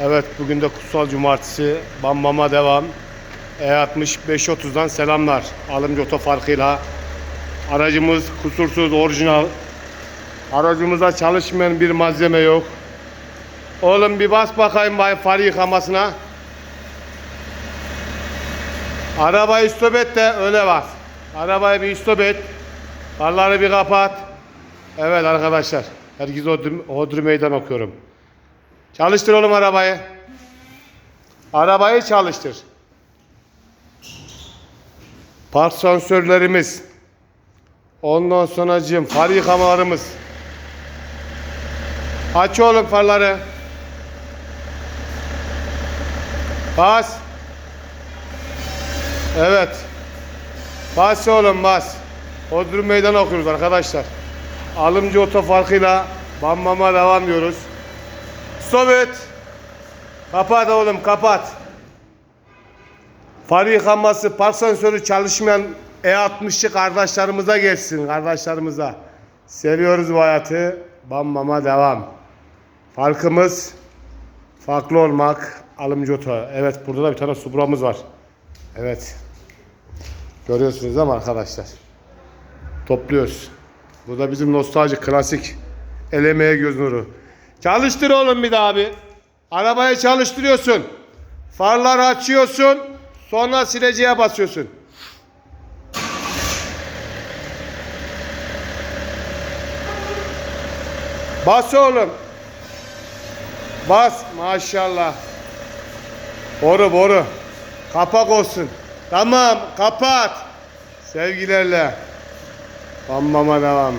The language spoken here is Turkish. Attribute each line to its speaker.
Speaker 1: Evet bugün de kutsal cumartesi. Bam Bam'a devam. E60 530'dan selamlar. Alımcı otofarkıyla. Aracımız kusursuz, orijinal. Aracımıza çalışmayan bir malzeme yok. Oğlum bir bas bakayım bay far yıkamasına. Arabayı stop et de öyle bas. Arabayı bir stop et. Farları bir kapat. Evet arkadaşlar. Herkese hodri meydan okuyorum. Çalıştır oğlum arabayı. Arabayı çalıştır. Park sensörlerimiz. Ondan sonracığım far yıkamalarımız. Aç oğlum farları. Bas. Evet. Bas oğlum bas. Odrum meydan okuyoruz arkadaşlar. Alımcı otofarkıyla bam bama devam diyoruz. Stop et. Kapat oğlum kapat. Far yıkanması, park sensörü çalışmayan E60'lı kardeşlerimize gelsin kardeşlerimize. Seviyoruz bu hayatı. Bam bama devam. Farkımız farklı olmak. Alımcı oto. Evet burada da bir tane Subra'mız var. Evet. Görüyorsunuz değil mi arkadaşlar? Topluyoruz. Bu da bizim nostalji klasik. El emeği göz nuru. Çalıştır oğlum bir daha abi. Arabayı çalıştırıyorsun. Farları açıyorsun. Sonra sileceğe basıyorsun. Bas oğlum. Bas maşallah. Boru boru. Kapak olsun. Tamam kapat. Sevgilerle. Bam bama devam.